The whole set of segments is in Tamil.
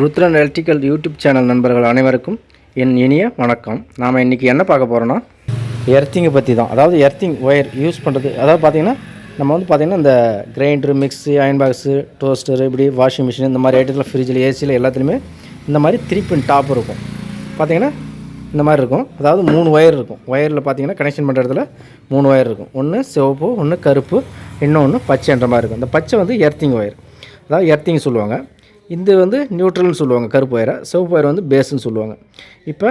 ருத்ரன் எலக்ட்ரிக்கல் யூடியூப் சேனல் நண்பர்கள் அனைவருக்கும் என் இனிய வணக்கம். நாம் இன்றைக்கி என்ன பார்க்க போகிறோன்னா எர்த்திங்கை பற்றி தான். அதாவது எர்த்திங் ஒயர் யூஸ் பண்ணுறது அதாவது பார்த்திங்கன்னா நம்ம வந்து பார்த்திங்கன்னா இந்த grinder mixie iron box toaster இப்படி வாஷிங் மிஷின் இந்த மாதிரி ஐட்டத்தில் ஃப்ரிட்ஜில் ஏசியில் எல்லாத்துலேயுமே இந்த மாதிரி த்ரீ பின் டாப் இருக்கும். பார்த்திங்கன்னா இந்த மாதிரி இருக்கும். அதாவது மூணு ஒயர் இருக்கும். ஒயரில் பார்த்தீங்கன்னா கனெக்ஷன் பண்ணுற இடத்துல மூணு ஒயர் இருக்கும். ஒன்று சிவப்பு ஒன்று கருப்பு இன்னொன்று பச்சைன்ற மாதிரி இருக்கும். இந்த பச்சை வந்து எர்த்திங் ஒயர். அதாவது எர்த்திங் சொல்லுவாங்க. இது வந்து நியூட்ரல்னு சொல்லுவாங்க கருப்பு ஒயரை சிவப்பு ஒயர் வந்து பேஸ்ன்னு சொல்லுவாங்க. இப்போ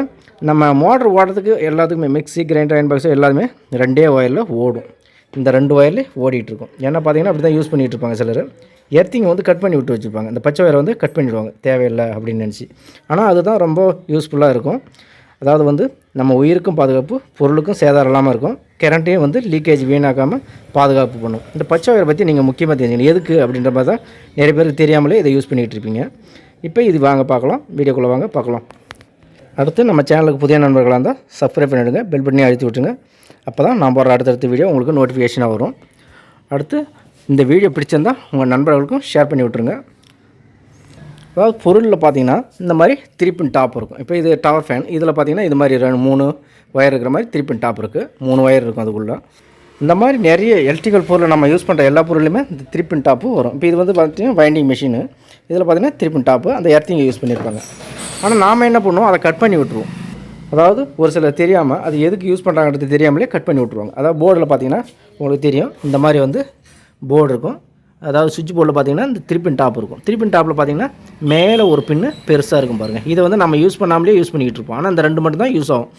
நம்ம மோட்ரு ஓடுறதுக்கு எல்லாத்துக்குமே மிக்ஸி கிரைண்டர் அயன் பாக்ஸ் எல்லாமே ரெண்டே ஒயரில் ஓடும். இந்த ரெண்டு ஒயர்லேயே ஓடிட்டுருக்கும் ஏன்னா பார்த்தீங்கன்னா அப்படி தான் யூஸ் பண்ணிகிட்டு இருப்பாங்க சிலர். எர்த்திங்கை வந்து கட் பண்ணி விட்டு வச்சுருப்பாங்க இந்த பச்சை ஒயரை வந்து கட் பண்ணிவிடுவாங்க தேவையில்லை அப்படின்னு நினச்சி. ஆனால் அதுதான் ரொம்ப யூஸ்ஃபுல்லாக இருக்கும். அதாவது வந்து நம்ம உயிருக்கும் பாதுகாப்பு பொருளுக்கும் சேதாரம் இல்லாமல் இருக்கும். கரண்ட்டையும் வந்து லீக்கேஜ் வீணாக்காமல் பாதுகாப்பு பண்ணும். இந்த பச்சை ஒயரை பற்றி நீங்கள் முக்கியமாக தெரிஞ்சுக்கணும். எதுக்கு அப்படின்ற மாதிரி தான் நிறைய பேருக்கு தெரியாமலே இதை யூஸ் பண்ணிகிட்டு இருப்பீங்க. இப்போ இது வாங்க பார்க்கலாம். வீடியோக்குள்ளே வாங்க பார்க்கலாம். அடுத்து நம்ம சேனலுக்கு புதிய நண்பர்களாக இருந்தால் சப்ஸ்கிரைப் பண்ணிவிடுங்க பெல் பண்ணி அழுத்தி விட்டுருங்க. அப்போ தான் நான் போகிற அடுத்தடுத்த வீடியோ உங்களுக்கு நோட்டிஃபிகேஷனாக வரும். அடுத்து இந்த வீடியோ பிடிச்சிருந்தால் உங்கள் நண்பர்களுக்கும் ஷேர் பண்ணி விட்ருங்க அதாவது பொருளில் பார்த்தீங்கன்னா இந்த மாதிரி திருப்பின் டாப் இருக்கும். இப்போ இது டவர் ஃபேன் இதில் பார்த்தீங்கன்னா இது மாதிரி ரெண்டு மூணு ஒயர் இருக்கிற மாதிரி திருப்பின் டாப் இருக்குது மூணு ஒயர் இருக்கும் அதுக்குள்ளே. இந்த மாதிரி நிறைய எலக்ட்ரிக்கல் பொருள் நம்ம யூஸ் பண்ணுற எல்லா பொருளுமே இந்த திருப்பின் டாப்பு வரும். இப்போ இது வந்து பார்த்தீங்கன்னா வைண்டிங் மிஷினு இதில் பார்த்தீங்கன்னா திருப்பின் டாப்பு அந்த எர்த்திங்கை யூஸ் பண்ணியிருப்பாங்க ஆனால் நாம் என்ன பண்ணுவோம்? அதை கட் பண்ணி விட்ருவோம் அதாவது ஒரு சிலர் தெரியாமல் அது எதுக்கு யூஸ் பண்ணுறாங்கன்றது தெரியாமலே கட் பண்ணி விட்ருவாங்க அதாவது போர்டில் பார்த்தீங்கன்னா உங்களுக்கு தெரியும். இந்த மாதிரி வந்து போர்டு இருக்கும். அதாவது சுவிட்ச் போர்டில் பார்த்தீங்கன்னா இந்த த்ரீபின் டாப் இருக்கும். த்ரீபின் டாப்பில் பார்த்தீங்கன்னா மேலே ஒரு பின்னு பெருசாக இருக்கும் பாருங்கள் இதை வந்து நம்ம யூஸ் பண்ணாமலே யூஸ் பண்ணிக்கிட்டு இருப்போம். ஆனால் அந்த ரெண்டு மட்டும் தான் யூஸ் ஆகும்.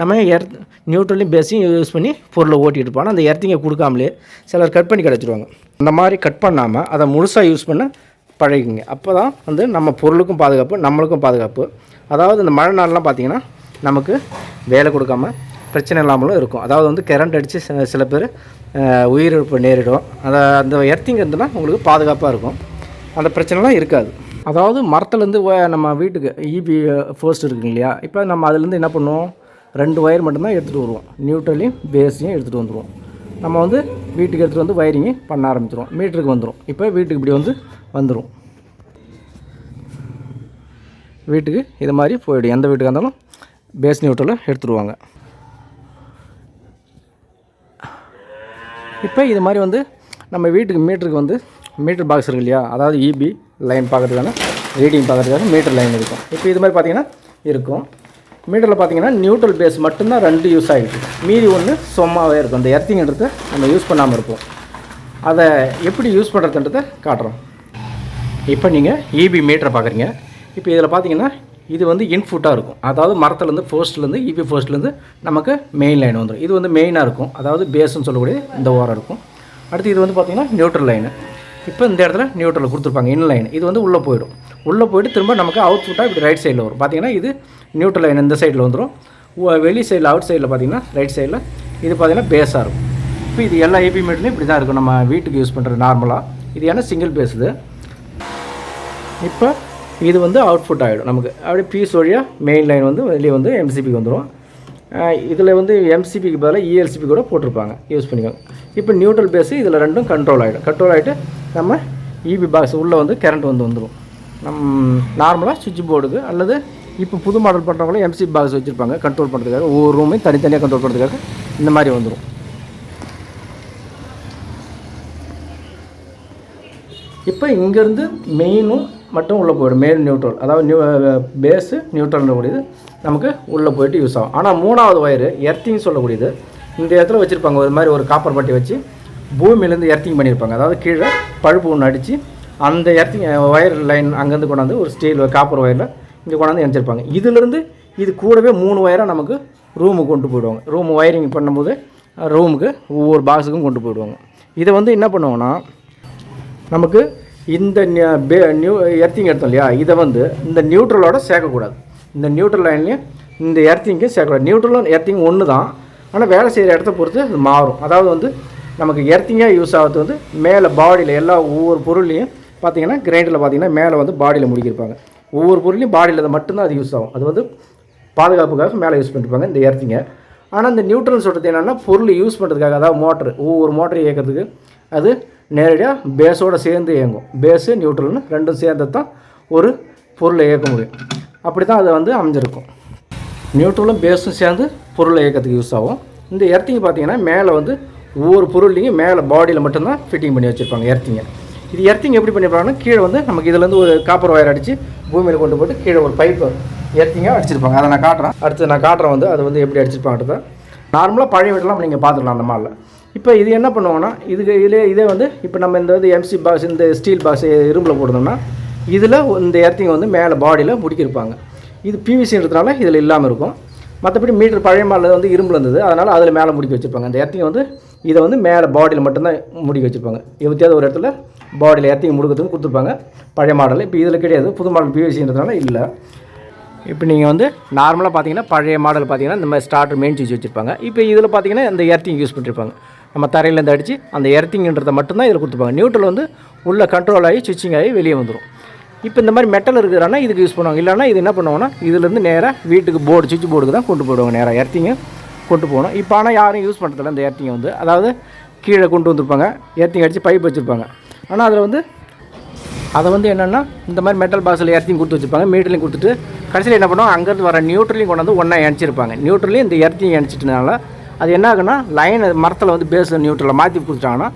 நம்ம எர்த் நியூட்ரலையும் பேஸையும் யூஸ் பண்ணி பொருளை ஓட்டிகிட்டு இருப்போம். ஆனால் அந்த எர்த்திங்கை கொடுக்காமலே சிலர் கட் பண்ணி கிடச்சிருவாங்க. அந்த மாதிரி கட் பண்ணாமல் அதை முழுசாக யூஸ் பண்ண பழகிங்க அப்போ தான் வந்து நம்ம பொருளுக்கும் பாதுகாப்பு நம்மளுக்கும் பாதுகாப்பு. அதாவது இந்த மழை நாள்லாம் பார்த்தீங்கன்னா நமக்கு வேலை கொடுக்காம பிரச்சனை இல்லாமலும் இருக்கும். அதாவது வந்து கரண்ட் அடித்து சில- சில பேர் உயிரிழப்பு நேரிடும். அந்த அந்த எர்த்திங் இருந்ததுன்னா உங்களுக்கு பாதுகாப்பாக இருக்கும். அந்த பிரச்சனைலாம் இருக்காது. அதாவது மரத்துலேருந்து நம்ம வீட்டுக்கு இபி ஃபர்ஸ்ட் இருக்குங்க இல்லையா? இப்போ நம்ம அதுலேருந்து என்ன பண்ணுவோம்? ரெண்டு ஒயர் மட்டும்தான் எடுத்துகிட்டு வருவோம். நியூட்ரலையும் பேஸையும் எடுத்துகிட்டு வந்துடுவோம் நம்ம வந்து வீட்டுக்கு எடுத்துகிட்டு வந்து வயரிங்கு பண்ண ஆரம்பிச்சிடுவோம் மீட்டருக்கு வந்துடும் இப்போ வீட்டுக்கு இப்படி வந்து வந்துடும் வீட்டுக்கு இது மாதிரி போயிடும். எந்த வீட்டுக்கு இருந்தாலும் பேஸ் நியூட்ரலை எடுத்துடுவாங்க இப்போ இது மாதிரி வந்து நம்ம வீட்டுக்கு மீட்டருக்கு வந்து மீட்டர் பாக்ஸ் இருக்கு இல்லையா? அதாவது இபி லைன் பார்க்கறதுக்கான ரீடிங் பார்க்குறதுக்காக மீட்டர் லைன் இருக்கும். இப்போ இது மாதிரி பார்த்தீங்கன்னா இருக்கும். மீட்டரில் பார்த்தீங்கன்னா நியூட்ரல் பேஸ் மட்டும்தான் ரெண்டு யூஸ் ஆகிட்டு மீதி ஒன்று சும்மாவே இருக்கும். அந்த எர்த்திங்கிறத நம்ம யூஸ் பண்ணாமல் இருப்போம். அதை எப்படி யூஸ் பண்ணுறதுன்றதை காட்டுறோம். இப்போ நீங்கள் இபி மீட்டரை பார்க்குறீங்க. இப்போ இதில் பார்த்தீங்கன்னா இது வந்து இன்ஃபுட்டாக இருக்கும். அதாவது மரத்துலேருந்து ஃபர்ஸ்ட்லேருந்து இபி ஃபர்ஸ்ட்லேருந்து நமக்கு மெயின் லைன் வந்துடும் இது வந்து மெயினாக இருக்கும். அதாவது பேஸ்ன்னு சொல்லக்கூடிய இந்த ஓரம் இருக்கும். அடுத்து இது வந்து பார்த்தீங்கன்னா நியூட்ரல் லைனு இப்போ இந்த இடத்துல நியூட்ரல் கொடுத்துருப்பாங்க இன் லைன் இது வந்து உள்ளே போயிடும். உள்ளே போயிட்டு திரும்ப நமக்கு அவுட் ஃபுட்டாக இப்படி ரைட் சைடில் வரும். பார்த்தீங்கன்னா இது நியூட்ரல் லைன் இந்த சைடில் வந்துடும் வெளி சைடில் அவுட் சைடில் பார்த்தீங்கன்னா ரைட் சைடில் இது பார்த்தீங்கன்னா பேஸாக இருக்கும். இப்போ இது எல்லா ஏபி மீட்லையும் இப்படி தான் இருக்கும். நம்ம வீட்டுக்கு யூஸ் பண்ணுற நார்மலாக இது ஏன்னா சிங்கிள் பேஸ் இது? இப்போ இது வந்து அவுட்புட் ஆகிடும் நமக்கு அப்படியே பீஸ் வழியாக மெயின் லைன் வந்து வெளியே வந்து எம்சிபிக்கு வந்துடும் இதில் வந்து எம்சிபிக்கு பதிலாக இஎல்சிபி கூட போட்டிருப்பாங்க. யூஸ் பண்ணிக்கோங்க. இப்போ நியூட்ரல் பேஸு இதில் ரெண்டும் கண்ட்ரோல் ஆகிடும் கண்ட்ரோல் ஆகிட்டு நம்ம இபி பாக்ஸ் உள்ளே வந்து கரண்ட் வந்து வந்துடும் நம் நார்மலாக சுவிட்ச் போர்டுக்கு அல்லது இப்போ புது மாடல் பண்ணுறவங்களும் எம்சிபி பாக்ஸ் வச்சுருப்பாங்க. கண்ட்ரோல் பண்ணுறதுக்காக ஒவ்வொரு ரூமையும் தனித்தனியாக கண்ட்ரோல் பண்ணுறதுக்காக இந்த மாதிரி வந்துடும் இப்போ இங்கேருந்து மெயினும் மட்டும் உள்ளே போயிடும். மெயின் நியூட்ரல் அதாவது நியூ பேஸு நியூட்ரல்ன்றக்கூடியது நமக்கு உள்ளே போயிட்டு யூஸ் ஆகும். ஆனால் மூணாவது ஒயரு எர்த்திங் சொல்லக்கூடியது. இந்த இடத்துல வச்சுருப்பாங்க. ஒரு மாதிரி ஒரு காப்பர் பட்டி வச்சு பூமியிலேருந்து எர்த்திங் பண்ணியிருப்பாங்க. அதாவது கீழே பழுப்பு ஒன்று அடித்து அந்த எர்த்திங் ஒயர் லைன் அங்கேருந்து கொண்டாந்து ஒரு ஸ்டீல் காப்பர் ஒயரில் இங்கே கொண்டாந்து இணைச்சிருப்பாங்க. இதிலேருந்து இது கூடவே மூணு ஒயராக நமக்கு ரூமுக்கு கொண்டு போயிடுவாங்க. ரூம் ஒயரிங் பண்ணும்போது ரூமுக்கு ஒவ்வொரு பாக்ஸுக்கும் கொண்டு போயிடுவாங்க. இதை வந்து என்ன பண்ணுவாங்கன்னா நமக்கு இந்த பே- நியூ எர்த்திங் எடுத்தோம் இல்லையா? இதை வந்து இந்த நியூட்ரலோட சேர்க்கக்கூடாது. இந்த நியூட்ரல் லைன்லேயும் இந்த எர்த்திங்க்கு சேர்க்கக்கூடாது. நியூட்ரலும் எர்த்திங் ஒன்று தான் ஆனால் வேலை செய்கிற இடத்த பொறுத்து அது மாறும். அதாவது வந்து நமக்கு எர்த்திங்காக யூஸ் ஆகிறது வந்து மேலே பாடியில் எல்லா ஒவ்வொரு பொருள்லையும் பார்த்தீங்கன்னா கிரைண்டரில் பார்த்தீங்கன்னா மேலே வந்து பாடியில் முடிக்கிருப்பாங்க. ஒவ்வொரு பொருளையும் பாடியில் அது மட்டும்தான் அது யூஸ் ஆகும். அது வந்து பாதுகாப்புக்காக மேலே யூஸ் பண்ணிருப்பாங்க இந்த எர்த்திங்கை ஆனால் இந்த நியூட்ரல் சொல்கிறது என்னென்னா பொருள் யூஸ் பண்ணுறதுக்காக அதாவது மோட்ரு ஒவ்வொரு மோட்டரை இயக்கிறதுக்கு அது நேரடியாக பேஸோடு சேர்ந்து இயங்கும். பேஸு நியூட்ரல்னு ரெண்டும் சேர்ந்து தான் ஒரு பொருளை இயக்க முடியும். அப்படி தான் அது வந்து அமைஞ்சிருக்கும். நியூட்ரலும் பேஸும் சேர்ந்து பொருளை இயக்கத்துக்கு யூஸ் ஆகும். இந்த எர்த்திங் பார்த்தீங்கன்னா மேலே வந்து ஒவ்வொரு பொருள்லையும் மேலே பாடியில் மட்டும்தான் ஃபிட்டிங் பண்ணி வச்சுருப்பாங்க எர்த்திங்கை இது எர்த்திங் எப்படி பண்ணியிருப்பாங்கன்னா கீழே வந்து நமக்கு இதுலேருந்து ஒரு காப்பர் ஒயர் அடித்து பூமியில் கொண்டு போட்டு கீழே ஒரு பைப்பு எர்த்திங்காக அடிச்சிருப்பாங்க. அதை நான் காட்டுறேன். அடுத்து நான் காட்டுறேன் வந்து அது வந்து எப்படி அடிச்சிருப்பாங்கன்றத. நார்மலாக பழைய வீடெல்லாம் நீங்கள் பார்த்துக்கலாம் அந்த மாலில் இப்போ இது என்ன பண்ணுவாங்கன்னா இதுக்கு இதிலே இதே வந்து இப்போ நம்ம இந்த வந்து எம்சி பாக்ஸ் இந்த ஸ்டீல் பாக்ஸ் இரும்பில் போடுறோம்னா இதில் இந்த எர்த்திங் வந்து மேலே பாடியில் முடிக்கிருப்பாங்க இது பிவிசின்றதுனால இதில் இல்லாமல் இருக்கும். மற்றபடி மீட்டர் பழைய மாடல் வந்து இரும்பில் இருந்தது. அதனால் அதில் மேலே முடிக்க வச்சுருப்பாங்க. அந்த எர்த்திங் வந்து இதை வந்து மேலே பாடியில் மட்டும்தான் முடிக்க வச்சுருப்பாங்க. எப்பத்தியாவது ஒரு இடத்துல பாடியில் எர்த்திங் முடுக்கிறதுக்கு கொடுத்துருப்பாங்க. பழைய மாடல் இப்போ இதில் கிடையாது. புது மாடல் பிவிசின்றதுனால இல்லை. இப்போ நீங்கள் வந்து நார்மலாக பார்த்தீங்கன்னா பழைய மாடல் பார்த்தீங்கன்னா இந்த மாதிரி ஸ்டார்டர் மெயின் சுவிச் வச்சுருப்பாங்க. இப்போ இதில் பார்த்தீங்கன்னா இந்த எர்த்திங் யூஸ் பண்ணியிருப்பாங்க நம்ம தரையிலேருந்து அடித்து அந்த எர்த்திங்கன்றதை மட்டும்தான் இதில் கொடுத்துப்பாங்க. நியூட்ரல் வந்து உள்ளே கண்ட்ரோல் ஆகி சுவிட்சிங் ஆகி வெளியே வந்துடும் இப்போ இந்த மாதிரி மெட்டல் இருக்கிறானா இதுக்கு யூஸ் பண்ணுவாங்க. இல்லைன்னா இது என்ன பண்ணுவாங்கன்னா இதுலேருந்து நேராக வீட்டுக்கு போர்டு சுவிட்ச் போர்டுக்கு தான் கொண்டு போயிடுவாங்க. நேராக எர்த்திங்க கொண்டு போகணும். இப்போ ஆனால் யாரும் யூஸ் பண்ணுறதில்ல அந்த எர்த்திங்கை வந்து. அதாவது கீழே கொண்டு வந்திருப்பாங்க. எர்த்திங் அடித்து பைப் வச்சுருப்பாங்க. ஆனால் அதில் வந்து அதை வந்து என்னென்னா இந்த மாதிரி மெட்டல் பாக்ஸில் எர்த்திங் கொடுத்து வச்சுருப்பாங்க. மீட்டர்லையும் கொடுத்துட்டு கடைசியில் என்ன பண்ணுவாங்க? அங்கேருந்து வர நியூட்ரலையும் கொண்டு வந்து ஒன்றா இணைச்சிருப்பாங்க. நியூட்ரலையும் இந்த எர்த்திங் இணைச்சிட்டனால அது என்ன ஆகுன்னா லைன் மரத்தில் வந்து பேஸ் நியூட்ரலை மாற்றி கொடுத்துட்டாங்கன்னா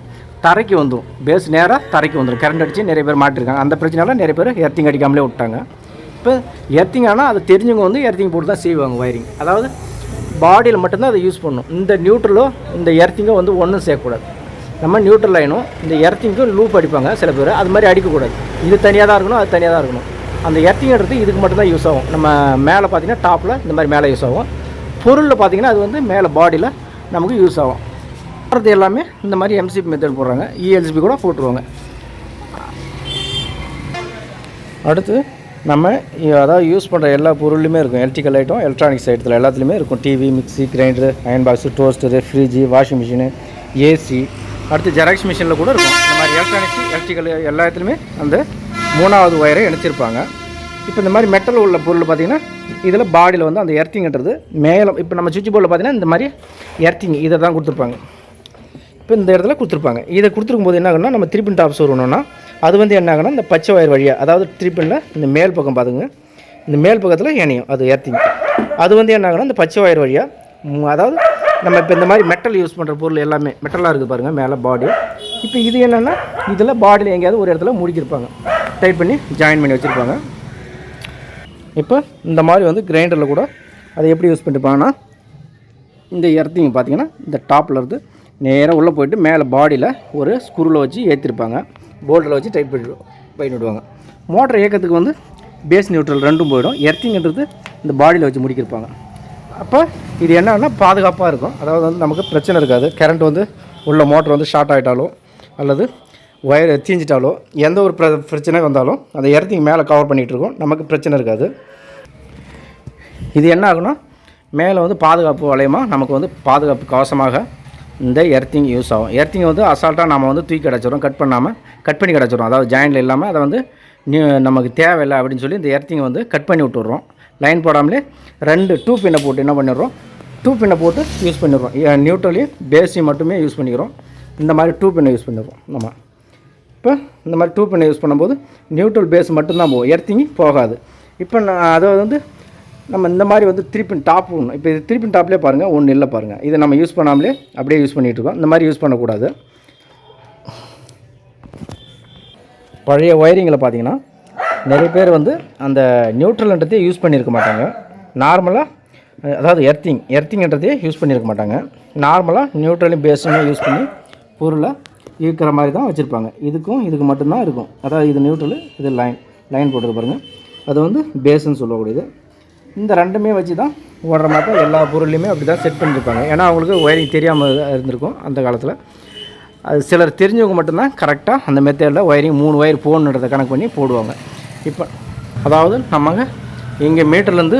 தரைக்கு வந்துடும் பேஸ் நேராக தரைக்கு வந்துடும் கரண்ட் அடித்து நிறைய பேர் மாட்டிருக்காங்க. அந்த பிரச்சனையால நிறைய பேர் எர்த்திங் அடிக்காமலே விட்டாங்க. இப்போ எர்த்திங் ஆனால் அதை தெரிஞ்சவங்க வந்து எர்த்திங் போட்டு தான் செய்வாங்க வயரிங் அதாவது பாடியில் மட்டும்தான் அதை யூஸ் பண்ணும் இந்த நியூட்ரலோ இந்த எர்த்திங்கோ வந்து ஒன்றும் சேர்க்கக்கூடாது நம்ம நியூட்ரல் லைனும் இந்த எர்த்திங்க்கும் லூப் அடிப்பாங்க சில பேர். அது மாதிரி அடிக்கக்கூடாது. இது தனியாக தான் இருக்கணும் அது தனியாக தான் இருக்கணும். அந்த எர்த்திங்கிறது இதுக்கு மட்டும்தான் யூஸ் ஆகும். நம்ம மேலே பார்த்தீங்கன்னா டாப்பில் இந்த மாதிரி மேலே யூஸ் ஆகும். பொருளில் பார்த்தீங்கன்னா அது வந்து மேலே பாடியில் நமக்கு யூஸ் ஆகும். போடுறது எல்லாமே இந்த மாதிரி எம்சிபி மெத்தட் போடுறாங்க. இஎல்சிபி கூட போட்டுருவாங்க. அடுத்து நம்ம அதாவது யூஸ் பண்ணுற எல்லா பொருளுமே இருக்கும். எலக்ட்ரிக்கல் ஐட்டம் எலக்ட்ரானிக்ஸ் ஐட்டத்தில் எல்லாத்துலேயுமே இருக்கும். TV mixie grinder iron box toaster fridge washing machine AC அடுத்து ஜெராக்ஸ் மிஷினில் கூட இருக்கும். இந்த மாதிரி எலக்ட்ரானிக்ஸ் எலக்ட்ரிக்கல் எல்லாத்துலேயுமே அந்த மூணாவது ஒயரை இணைச்சிருப்பாங்க. இப்போ இந்த மாதிரி மெட்டல் உள்ள பொருள் பார்த்தீங்கன்னா இதில் பாடியில் வந்து அந்த எர்த்திங்கிறது மேலே இப்போ நம்ம சுவிட்ச் போர்டில் பார்த்தீங்கன்னா இந்த மாதிரி எர்த்திங் இதை தான் கொடுத்துருப்பாங்க. இப்போ இந்த இடத்துல கொடுத்துருப்பாங்க. இதை கொடுத்துருக்கும் போது என்ன ஆகும்னா நம்ம த்ரீபின் டாப்ஸ் வரணும்னா அது வந்து என்ன ஆகும்னா இந்த பச்சை வயர் வழியாக அதாவது த்ரீபினில் இந்த மேல் பக்கம் பார்த்துங்க இந்த மேல் பக்கத்தில் இணையும் அது எர்த்திங் அது வந்து என்ன ஆகும்னா இந்த பச்சை வயர் வழியாக அதாவது நம்ம இப்போ இந்த மாதிரி மெட்டல் யூஸ் பண்ணுற பொருள் எல்லாமே மெட்டலாக இருக்குது பாருங்கள் மேலே பாடி இப்போ இது என்னென்னா இதில் பாடியில் எங்கேயாவது ஒரு இடத்துல முடிக்கிருப்பாங்க. டைட் பண்ணி ஜாயின் பண்ணி வச்சுருப்பாங்க. இப்போ இந்த மாதிரி வந்து கிரைண்டரில் கூட அதை எப்படி யூஸ் பண்ணிப்பாங்கன்னா இந்த எர்த்திங் பார்த்தீங்கன்னா இந்த டாப்லேருந்து நேராக உள்ளே போயிட்டு மேலே பாடியில் ஒரு ஸ்க்ரூவில் வச்சு ஏற்றிருப்பாங்க போல்ட்டில் வச்சு டைட் பண்ணி பண்ணி விடுவாங்க. மோட்டர் இயக்கத்துக்கு வந்து பேஸ் நியூட்ரல் ரெண்டும் போயிடும். எர்த்திங்கிறது இந்த பாடியில் வச்சு முடிக்கிருப்பாங்க. அப்போ இது என்னன்னா பாதுகாப்பாக இருக்கும். அதாவது வந்து நமக்கு பிரச்சனை இருக்காது. கரண்ட் வந்து உள்ள மோட்டர் வந்து ஷார்ட் ஆகிட்டாலும் அல்லது ஒயர் தீஞ்சிட்டாலோ எந்த ஒரு பிர பிரச்சனை வந்தாலும் அந்த இடத்துக்கு மேலே கவர் பண்ணிகிட்ருக்கோம் நமக்கு பிரச்சனை இருக்காது. இது என்ன ஆகும்னா மேலே வந்து பாதுகாப்பு வளையமாக நமக்கு வந்து பாதுகாப்பு கவசமாக இந்த எர்த்திங் யூஸ் ஆகும். எர்த்திங் வந்து அசால்ட்டாக நம்ம வந்து தூக்கி கிடச்சிரும் கட் பண்ணாமல் கட் பண்ணி கிடச்சிரும் அதாவது ஜாயிண்டில் இல்லாமல் அதை வந்து நியூ நமக்கு தேவையில்லை அப்படின்னு சொல்லி இந்த எர்த்திங்கை வந்து கட் பண்ணி விட்டுடுறோம். லைன் போடாமலே ரெண்டு டூ பின்னை போட்டு என்ன பண்ணிடுறோம்? டூ பின்னை போட்டு யூஸ் பண்ணிடுறோம். நியூட்ரலையும் பேஸையும் மட்டுமே யூஸ் பண்ணிக்கிறோம். இந்த மாதிரி டூ பின்னை யூஸ் பண்ணிடுறோம். நம்ம இப்போ இந்த மாதிரி டூ பின்னை யூஸ் பண்ணும்போது நியூட்ரல் பேஸ் மட்டும்தான் போகும். எர்த்திங்கி போகாது. இப்போ நான் அதை வந்து நம்ம இந்த மாதிரி வந்து திருப்பின் டாப் ஒன்று இப்போ இது திருப்பின் டாப்லேயே பாருங்கள் ஒன்று இல்லை பாருங்கள் இதை நம்ம யூஸ் பண்ணாமலே அப்படியே யூஸ் பண்ணிகிட்டு இருக்கோம். இந்த மாதிரி யூஸ் பண்ணக்கூடாது. பழைய ஒயரிங்கில் பார்த்தீங்கன்னா நிறைய பேர் வந்து அந்த நியூட்ரல்ன்றதே யூஸ் பண்ணியிருக்க மாட்டாங்க. நார்மலாக அதாவது எர்த்திங் எர்த்திங்ன்றதே யூஸ் பண்ணியிருக்க மாட்டாங்க. நார்மலாக நியூட்ரலையும் பேஸுமே யூஸ் பண்ணி பொருளை இருக்கிற மாதிரி தான் வச்சுருப்பாங்க. இதுக்கும் இதுக்கு மட்டும்தான் இருக்கும். அதாவது இது நியூட்ரலு இது லைன் லைன் போட்டுருக்கு பாருங்கள் அது வந்து பேஸுன்னு சொல்லக்கூடியது. இந்த ரெண்டுமே வச்சு தான் ஓடுற மாதிரி தான் எல்லா பொருளையுமே அப்படி தான் செட் பண்ணியிருப்பாங்க ஏன்னா அவங்களுக்கு ஒயரிங் தெரியாமல் இருந்திருக்கும் அந்த காலத்தில். அது சிலர் தெரிஞ்சவங்க மட்டும்தான் கரெக்டாக அந்த மெத்தேடில் ஒயரிங் மூணு ஒயர் போகணுன்றதை கணக்கு பண்ணி போடுவாங்க. இப்போ அதாவது நம்ம இங்கே மீட்டர்லேருந்து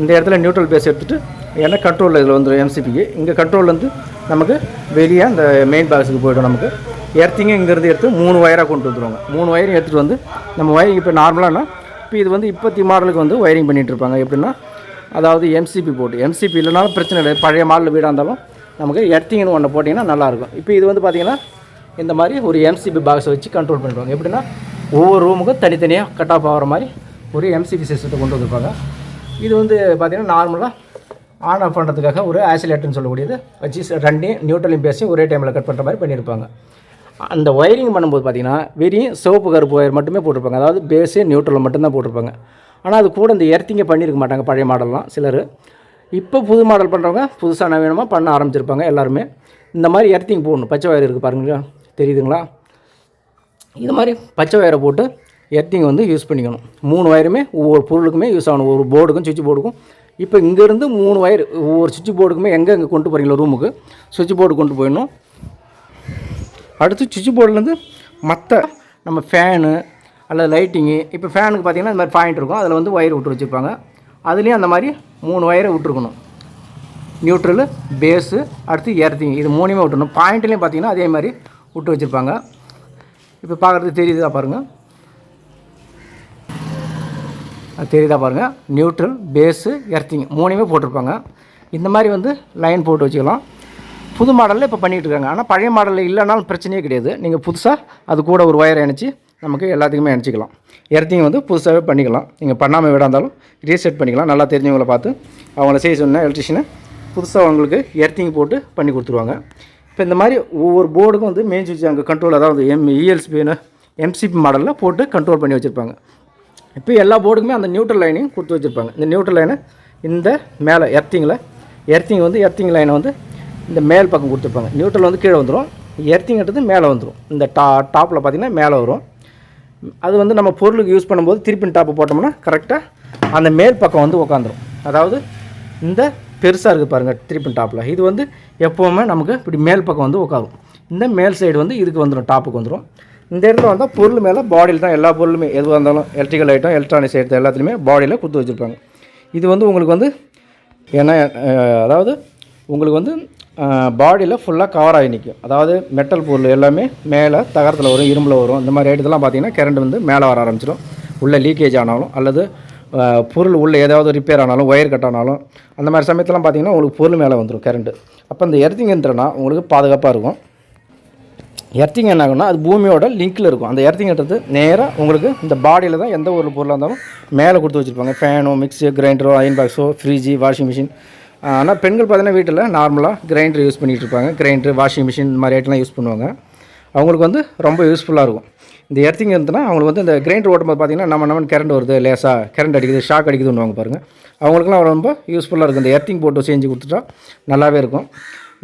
இந்த இடத்துல நியூட்ரல் பேஸ் எடுத்துகிட்டு ஏன்னா கண்ட்ரோலில் இதில் வந்துடும் எம்சிபிக்கு இங்கே கண்ட்ரோல்லேருந்து நமக்கு வெளியே அந்த மெயின் பாக்ஸுக்கு போய்டும் நமக்கு. எர்த்திங்கும் இங்கேருந்து எடுத்து மூணு ஒயராக கொண்டு வந்துடுவாங்க மூணு ஒயரிங் எடுத்துகிட்டு வந்து நம்ம ஒயரிங் இப்போ நார்மலானா இப்போ இது வந்து இப்போத்தி மாடலுக்கு வந்து ஒயரிங் பண்ணிகிட்டு இருப்பாங்க. எப்படின்னா அதாவது எம்சிபி போட்டு. எம்சிபி இல்லைனாலும் பிரச்சனை இல்லை. பழைய மாடல் வீடாக இருந்தாலும் நமக்கு எர்த்திங்னு ஒன்று போட்டிங்கன்னா நல்லாயிருக்கும் இப்போ இது வந்து பார்த்திங்கன்னா இந்த மாதிரி ஒரு எம்சிபி பாக்ஸை வச்சு கண்ட்ரோல் பண்ணிடுவாங்க. எப்படின்னா ஒவ்வொரு ரூமுக்கும் தனித்தனியாக கட் ஆஃப் ஆகிற மாதிரி ஒரு எம்சிபி சிஸ்டத்தை கொண்டு வந்திருப்பாங்க. இது வந்து பார்த்திங்கன்னா நார்மலாக ஆன் ஆஃப் பண்ணுறதுக்காக ஒரு ஆசிலேட்டர்னு சொல்லக்கூடியது வச்சு ரெண்டையும் நியூட்ரலையும் பேசியும் ஒரே டைமில் கட் பண்ணுற மாதிரி பண்ணியிருப்பாங்க. அந்த ஒயரிங் பண்ணும்போது பார்த்தீங்கன்னா வெறும் சிவப்பு கருப்பு ஒயர் மட்டுமே போட்டிருப்பாங்க. அதாவது பேஸு நியூட்ரல் மட்டும்தான் போட்டிருப்பாங்க. ஆனால் அது கூட இந்த எர்த்திங்கை பண்ணியிருக்க மாட்டாங்க பழைய மாடல்லாம் சிலர் இப்போ புது மாடல் பண்ணுறவங்க புதுசாக நவீனமாக பண்ண ஆரம்பிச்சிருப்பாங்க எல்லாருமே. இந்த மாதிரி எர்த்திங் போடணும். பச்சை ஒயர் இருக்குது பாருங்களா? தெரியுதுங்களா? இது மாதிரி பச்சை ஒயரை போட்டு எர்த்திங் வந்து யூஸ் பண்ணிக்கணும். மூணு ஒயருமே ஒவ்வொரு பொருளுக்குமே யூஸ் ஆகணும். ஒரு போர்டுக்கும் சுவிட்ச் போர்டுக்கும் இப்போ இங்கேருந்து மூணு ஒயர் ஒவ்வொரு சுவிட்ச் போர்டுக்குமே எங்கே எங்கே கொண்டு போகிறீங்களோ ரூமுக்கு சுவிட்ச் போர்டு கொண்டு போயிடணும். அடுத்து சுவிட்ச் போர்டுலேருந்து மற்ற நம்ம ஃபேனு அல்லது லைட்டிங்கு இப்போ ஃபேனுக்கு பார்த்தீங்கன்னா இந்த மாதிரி பாயிண்ட் இருக்கும். அதில் வந்து ஒயர் விட்டு வச்சுருப்பாங்க. அதுலேயும் அந்த மாதிரி மூணு ஒயரை விட்டுருக்கணும். நியூட்ரலு பேஸு அடுத்து எர்த்திங் இது மூணுமே விட்டுணும் பாயிண்ட்லேயும் பார்த்தீங்கன்னா அதே மாதிரி விட்டு வச்சுருப்பாங்க. இப்போ பார்க்குறது தெரியுதா பாருங்கள் அது தெரியுதா பாருங்கள் நியூட்ரல் பேஸு எர்த்திங் மூணுமே போட்டிருப்பாங்க. இந்த மாதிரி வந்து லைன் போட்டு வச்சுக்கலாம். புது மாடலில் இப்போ பண்ணிகிட்டு இருக்காங்க. ஆனால் பழைய மாடலில் இல்லைனாலும் பிரச்சனையே கிடையாது. நீங்கள் புதுசாக அது கூட ஒரு ஒயரை இணைச்சி நமக்கு எல்லாத்துக்குமே இணைச்சிக்கலாம் எர்த்திங் வந்து புதுசாகவே பண்ணிக்கலாம். நீங்கள் பண்ணாமல் விட இருந்தாலும் ரீசெட் பண்ணிக்கலாம். நல்லா தெரிஞ்சவங்கள பார்த்து அவங்கள செய்ய சொன்ன எலக்ட்ரிஷியனை புதுசாக அவங்களுக்கு எர்த்திங் போட்டு பண்ணி கொடுத்துருவாங்க. இப்போ இந்த மாதிரி ஒவ்வொரு போர்டுக்கும் வந்து மெயின் சுவிட்ச் அங்கே கண்ட்ரோல் அதாவது எம் இஎல்சிபின்னு எம்சிபி மாடலில் போட்டு கண்ட்ரோல் பண்ணி வச்சுருப்பாங்க. இப்போ எல்லா போர்டுக்குமே அந்த நியூட்ரல் லைனையும் கொடுத்து வச்சுருப்பாங்க. இந்த நியூட்ரல் லைனை இந்த மேலே எர்த்திங்கில் எர்த்திங் வந்து எர்த்திங் லைனை வந்து இந்த மேல் பக்கம் கொடுத்துருப்பாங்க. நியூட்ரல் வந்து கீழே வந்துடும் எர்த்திங்கிறது மேலே வந்துடும் இந்த டா டாப்பில் பார்த்திங்கன்னா மேலே வரும். அது வந்து நம்ம பொருளுக்கு யூஸ் பண்ணும்போது திருப்பி டாப்பு போட்டோம்னா கரெக்டாக அந்த மேல் பக்கம் வந்து உட்காந்துரும் அதாவது இந்த பெருசாக இருக்குது பாருங்கள் திருப்பி டாப்பில் இது வந்து எப்போவுமே நமக்கு இப்படி மேல் பக்கம் வந்து உட்காரும் இந்த மேல் சைடு வந்து இதுக்கு வந்துடும் டாப்புக்கு வந்துடும் இந்த இடத்துல வந்தால் பொருள் மேலே பாடியில் தான் எல்லா பொருளுமே எதுவாக இருந்தாலும் எலக்ட்ரிக்கல் ஐட்டம் எலக்ட்ரானிக்ஸ் ஐட்டம் எல்லாத்துலேயுமே பாடியில் கொடுத்து வச்சுருப்பாங்க. இது வந்து உங்களுக்கு வந்து ஏன்னா அதாவது உங்களுக்கு வந்து பாடியில் ஃபுல்லாக கவர் ஆகி நிற்கும் அதாவது மெட்டல் பொருள் எல்லாமே மேலே தகரத்தில் வரும் இரும்பில் வரும். இந்த மாதிரி ஐட்டத்தெல்லாம் பார்த்தீங்கன்னா கரண்ட் வந்து மேலே வர ஆரம்பிச்சிடும். உள்ளே லீக்கேஜ் ஆனாலும் அல்லது பொருள் உள்ளே ஏதாவது ரிப்பேர் ஆனாலும் ஒயர் கட் ஆனாலும் அந்த மாதிரி சமயத்தெல்லாம் பார்த்தீங்கன்னா உங்களுக்கு பொருள் மேலே வந்துடும் கரண்ட்டு அப்போ இந்த எர்த்திங்கன்றனா உங்களுக்கு பாதுகாப்பாக இருக்கும். எர்த்திங் என்ன ஆகும்னா அது பூமியோட லிங்கில் இருக்கும். அந்த எர்த்திங்கிறது நேராக உங்களுக்கு இந்த பாடியில் தான் எந்த ஒரு பொருளாக இருந்தாலும் மேலே கொடுத்து வச்சுருப்பாங்க. ஃபேனோ மிக்ஸி கிரைண்டரோ அயன் பாக்ஸோ ஃப்ரிட்ஜி வாஷிங் மிஷின் ஆனால் பெண்கள் பார்த்தீங்கன்னா வீட்டில் நார்மலாக கிரைண்டர் யூஸ் பண்ணிகிட்டு இருப்பாங்க. கிரைண்டர் வாஷிங் மிஷின் இந்த மாதிரி ஐட்டம்லாம் யூஸ் பண்ணுவாங்க. அவங்களுக்கு வந்து ரொம்ப யூஸ்ஃபுல்லாக இருக்கும். இந்த எர்த்திங் இருந்துன்னா அவங்களுக்கு வந்து இந்த கிரைண்டர் ஓட்டும்போது பார்த்தீங்கன்னா நம்ம நம்ம கரண்ட் வருது லேசாக கரண்ட் அடிக்குது ஷாக் அடிக்குதுன்னு பாருங்கள் அவங்களுக்குலாம் ரொம்ப யூஸ்ஃபுல்லாக இருக்கும். இந்த எர்த்திங் போட்டு செஞ்சு கொடுத்துட்டா நல்லாவே இருக்கும்.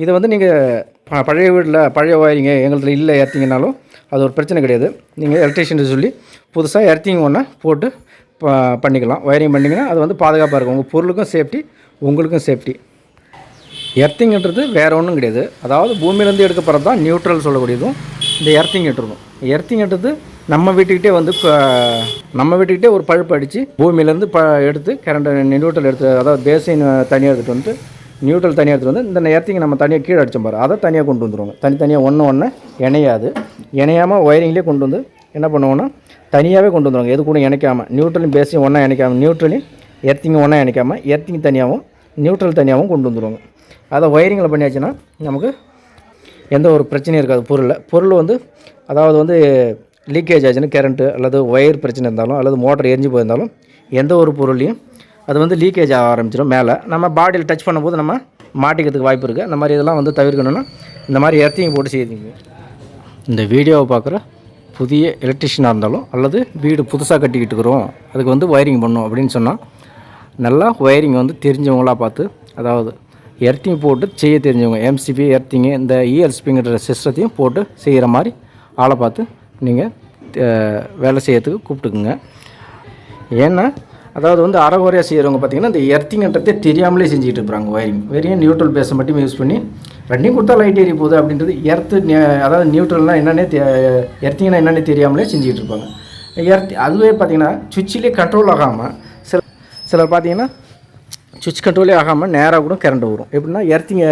இதை வந்து நீங்கள் பழைய வீட்டில் பழைய ஒயரிங்க எங்களுக்கு இல்லை எர்த்திங்கனாலும் அது ஒரு பிரச்சனை கிடையாது. நீங்கள் எலக்ட்ரிஷியன் சொல்லி புதுசாக எர்த்திங் ஒன்று போட்டு ப பண்ணிக்கலாம். ஒயரிங் பண்ணிங்கன்னா அது வந்து பாதுகாப்பாக இருக்கும். உங்கள் பொருளுக்கும் சேஃப்டி உங்களுக்கும் சேஃப்டி எர்த்திங்கிறது வேறு ஒன்றும் கிடையாது. அதாவது பூமியிலேருந்து எடுக்கப்படுறது தான் நியூட்ரல் சொல்லக்கூடியதும் இந்த எர்த்திங்ன்றதும் எர்த்திங்ன்றது நம்ம வீட்டுக்கிட்டே வந்து இப்போ நம்ம வீட்டுக்கிட்டே ஒரு பழுப்பு அடித்து பூமியிலேருந்து ப எடுத்து கரண்ட் நியூட்ரல் எடுத்து அதாவது பேசின் தனியாக எடுத்துகிட்டு வந்து நியூட்ரல் தனியாக எடுத்துகிட்டு வந்து இந்த எர்த்திங்கை நம்ம தனியாக கீழே அடிச்சோம் பாரு. அதை தனியாக கொண்டு வந்துருவாங்க. தனித்தனியாக ஒன்று ஒன்று இணையாது. இணையாமல் ஒயரிங்லேயே கொண்டு வந்து என்ன பண்ணுவோன்னா தனியாகவே கொண்டு வந்துடுவாங்க எது கூட இணைக்காமல் நியூட்ரலையும் பேசியும் ஒன்றா இணைக்காமல் நியூட்ரலையும் எர்த்திங் ஒன்றா இணைக்காமல் எர்த்திங் தனியாகவும் நியூட்ரல் தனியாகவும் கொண்டு வந்துடுவாங்க அதை ஒயரிங்கில் பண்ணியாச்சுன்னா நமக்கு எந்த ஒரு பிரச்சனையும் இருக்காது. பொருளில் பொருள் வந்து அதாவது வந்து லீக்கேஜ் ஆச்சுன்னா கரண்ட்டு அல்லது ஒயர் பிரச்சனை இருந்தாலும் அல்லது மோட்டர் எரிஞ்சு போயிருந்தாலும் எந்த ஒரு பொருளையும் அது வந்து லீக்கேஜ் ஆக ஆரம்பிச்சிடும் மேலே. நம்ம பாடியில் டச் பண்ணும்போது நம்ம மாட்டிக்கிறதுக்கு வாய்ப்பு இருக்குது அந்த மாதிரி இதெல்லாம் வந்து தவிர்க்கணும்னா இந்த மாதிரி எர்த்திங் போட்டு செய்யுங்க இந்த வீடியோவை பார்க்குற புதிய எலக்ட்ரிஷியனாக இருந்தாலும் அல்லது வீடு புதுசாக கட்டிக்கிட்டு இருக்கிறோம் அதுக்கு வந்து ஒயரிங் பண்ணும் அப்படின்னு சொன்னால் நல்லா ஒயரிங் வந்து தெரிஞ்சவங்களாக பார்த்து அதாவது எர்த்திங் போட்டு செய்ய தெரிஞ்சவங்க எம்சிபி எர்த்திங்கு இந்த இஎல்ஸ்பிங்கிற இஎல்சிபிங்கிற சிஸ்டத்தையும் போட்டு செய்கிற மாதிரி ஆளை பார்த்து நீங்கள் வேலை செய்யறதுக்கு கூப்பிட்டுக்குங்க. ஏன்னா அதாவது வந்து அறகுறையாக செய்கிறவங்க பார்த்தீங்கன்னா இந்த எர்த்திங்கன்றதே தெரியாமலே செஞ்சுக்கிட்டு இருக்கிறாங்க ஒயரிங் வெறும் நியூட்ரல் பேஸை மட்டும் யூஸ் பண்ணி ரன்னிங் கொடுத்தா லைட் ஏறி போகுது அப்படின்றது எர்த்து அதாவது நியூட்ரல்னால் என்னென்ன தெ எர்த்திங்னா என்னன்னே தெரியாமலே செஞ்சுக்கிட்டு இருப்பாங்க. எர்த் அதுவே பார்த்தீங்கன்னா சுவிட்சிலே கண்ட்ரோல் ஆகாமல் சிலர் பார்த்தீங்கன்னா சுவிட்ச் கண்ட்ரோலே ஆகாமல் நேராக கூட கரண்ட் வரும் எப்படின்னா எர்த்திங்க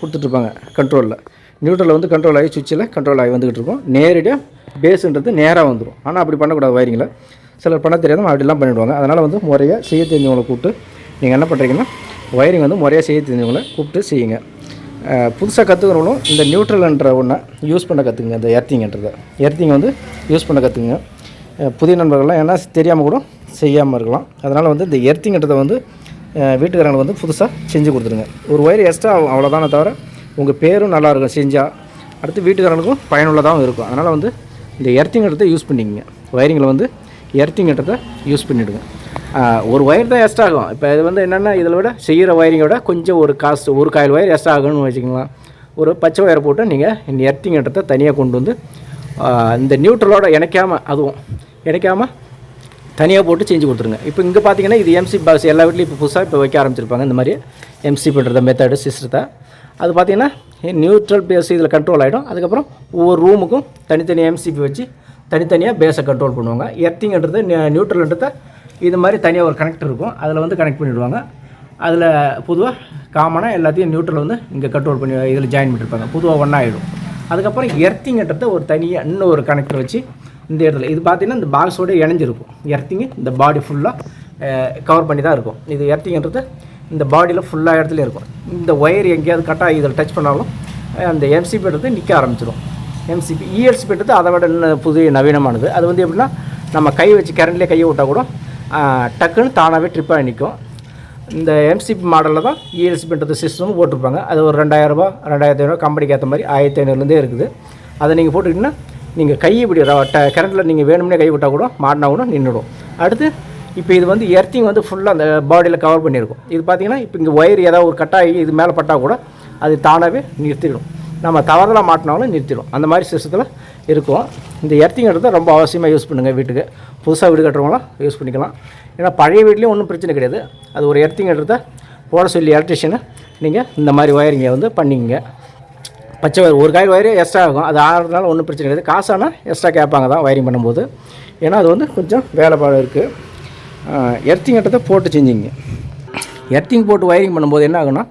கொடுத்துட்ருப்பாங்க கண்ட்ரோலில் நியூட்ரலில் வந்து கண்ட்ரோல் ஆகி சுவிட்சில் கண்ட்ரோல் ஆகி வந்துக்கிட்டு இருக்கும். நேரடியாக பேஸுன்றது நேராக வந்துடும் ஆனால் அப்படி பண்ணக்கூடாது வயரிங்கில் சிலர் பண்ண தெரியாதவங்க அப்படிலாம் பண்ணிவிடுவாங்க அதனால் வந்து முறையாக செய்ய தெரிஞ்சவங்களை கூப்பிட்டு நீங்கள் என்ன பண்ணுறீங்கன்னா ஒயரிங் வந்து முறையாக செய்ய தெரிஞ்சவங்களை கூப்பிட்டு செய்யுங்க. புதுசாக கற்றுக்கிறவங்களும் இந்த நியூட்ரல்ன்ற ஒன்றை யூஸ் பண்ண கற்றுக்குங்க இந்த எர்த்திங்கன்றதை எர்த்திங் வந்து யூஸ் பண்ண கற்றுக்குங்க புதிய நண்பர்கள்லாம் ஏன்னா தெரியாமல் கூட செய்யாமல் இருக்கலாம். அதனால் வந்து இந்த எர்த்திங்கன்றதை வந்து அஹ், வீட்டுக்காரங்களுக்கு வந்து புதுசாக செஞ்சு கொடுத்துருங்க ஒரு ஒயர் எக்ஸ்ட்ரா ஆகும் அவ்வளோதானே தவிர உங்கள் பேரும் நல்லா இருக்கும் செஞ்சால் அடுத்து வீட்டுக்காரங்களுக்கும் பயனுள்ளதாகவும் இருக்கும். அதனால் வந்து இந்த எர்த்திங்கன்றதை யூஸ் பண்ணிக்கங்க. ஒயரிங்கில் வந்து எர்த்திங்கன்றதை யூஸ் பண்ணிவிடுங்க ஒரு ஒயர் தான் எக்ஸ்ட்ரா ஆகும். இப்போ இது வந்து என்னென்னா இதில் விட செய்கிற ஒயரிங்கை விட கொஞ்சம் ஒரு காஸ்ட் ஒரு காயில் ஒயர் எக்ஸ்ட்ரா ஆகும்னு வச்சுக்கலாம் ஒரு பச்சை ஒயர் போட்டு நீங்கள் இந்த எர்த்திங்கன்றதை தனியாக கொண்டு வந்து இந்த நியூட்ரலோட இணைக்காமல் அதுவும் இணைக்காமல் தனியாக போட்டு செஞ்சு கொடுத்துருங்க. இப்போ இங்கே பார்த்தீங்கன்னா இது எம்சி பாக்ஸ் எல்லா வீட்லையும் இப்போ புதுசாக இப்போ வைக்க ஆரம்பிச்சிருப்பாங்க. இந்த மாதிரி எம்சி பண்ணுறத மெத்தடு சிஸ்டத்தை அது பார்த்தீங்கன்னா நியூட்ரல் பேஸ் இதில் கண்ட்ரோல் ஆகிடும் அதுக்கப்புறம் ஒவ்வொரு ரூமுக்கும் தனித்தனியாக எம்சிபி வச்சு தனித்தனியாக பேஸை கண்ட்ரோல் பண்ணுவாங்க. எர்த்திங்கன்றது நியூட்ரல்ன்றத இது மாதிரி தனியாக ஒரு கனெக்ட் இருக்கும். அதில் வந்து கனெக்ட் பண்ணிவிடுவாங்க அதில் பொதுவாக காமனாக எல்லாத்தையும் நியூட்ரல் வந்து இங்கே கண்ட்ரோல் பண்ணி இதில் ஜாயின் பண்ணியிருப்பாங்க பொதுவாக ஒன்றா ஆகிடும் அதுக்கப்புறம் எர்த்திங்கன்றத ஒரு தனியாக இன்னும் ஒரு கனெக்டர் வச்சு இந்த இடத்துல. இது பார்த்தீங்கன்னா இந்த பாக்ஸோட இணைஞ்சிருக்கும் எர்த்திங்கு இந்த பாடி ஃபுல்லாக கவர் பண்ணி தான் இருக்கும். இது எர்த்திங்கன்றது இந்த பாடியில் ஃபுல்லாக இடத்துல இருக்கும். இந்த ஒயர் எங்கேயாவது கட்டாக இதில் டச் பண்ணாலும் அந்த எம்சிபின்றது நிற்க ஆரம்பிச்சிடும் எம்சிபி இஎல்சிபின்றது அதை விட இன்னும் புது நவீனமானது. அது வந்து எப்படின்னா நம்ம கை வச்சு கரண்ட்லேயே கையை விட்டால் கூட டக்குன்னு தானாகவே ட்ரிப்பாக நிற்கும் இந்த எம்சிபி மாடலில் தான் இஎல்சிபின்றது சிஸ்டம் போட்டிருப்பாங்க. அது ஒரு ரெண்டாயிரரூபா ரெண்டாயிரத்தி ஐநூறுரூவா கம்பெனிக்கு ஏற்ற மாதிரி ஆயிரத்தி ஐநூறுலேருந்தே இருக்குது. அதை நீங்கள் போட்டுக்கிட்டிங்கன்னா நீங்கள் கை இப்படி கரண்ட்டில் நீங்கள் வேணும்னே கை விட்டால் கூட மாட்டினா கூட நின்றுடும் அடுத்து இப்போ இது வந்து எர்த்திங் வந்து ஃபுல்லாக அந்த பாடியில் கவர் பண்ணியிருக்கும். இது பார்த்தீங்கன்னா இப்போ இங்கே ஒயர் ஏதாவது ஒரு கட்டாகி இது மேலே பட்டால் கூட அது தானாகவே நிறுத்திடும். நம்ம தவறலாம் மாட்டினாலும் நிறுத்திடும். அந்த மாதிரி சிஸ்டத்தில் இருக்கும். இந்த எர்த்திங்கிறத ரொம்ப அவசியமாக யூஸ் பண்ணுங்கள் வீட்டுக்கு. புதுசாக வீடு கட்டுறவங்களாம் யூஸ் பண்ணிக்கலாம். ஏன்னா பழைய வீட்லேயும் ஒன்றும் பிரச்சனை கிடையாது. அது ஒரு எர்த்திங்கிறத போட சொல்லி எலக்ட்ரிஷியனை நீங்கள் இந்த மாதிரி ஒயரிங்கை வந்து பண்ணிக்கங்க. பச்சை வயர் ஒரு காய் ஒயரே எக்ஸ்ட்ரா ஆகும். அது ஆகிறதுனால ஒன்றும் பிரச்சனை கிடையாது. காசானால் எக்ஸ்ட்ரா கேட்பாங்க தான் ஒயரிங் பண்ணும்போது. ஏன்னா அது வந்து கொஞ்சம் வேலைப்பாடு இருக்குது எர்த்திங்கட்டத்தை போட்டு செஞ்சிங்க. எர்த்திங் போட்டு ஒயரிங் பண்ணும்போது என்ன ஆகுனா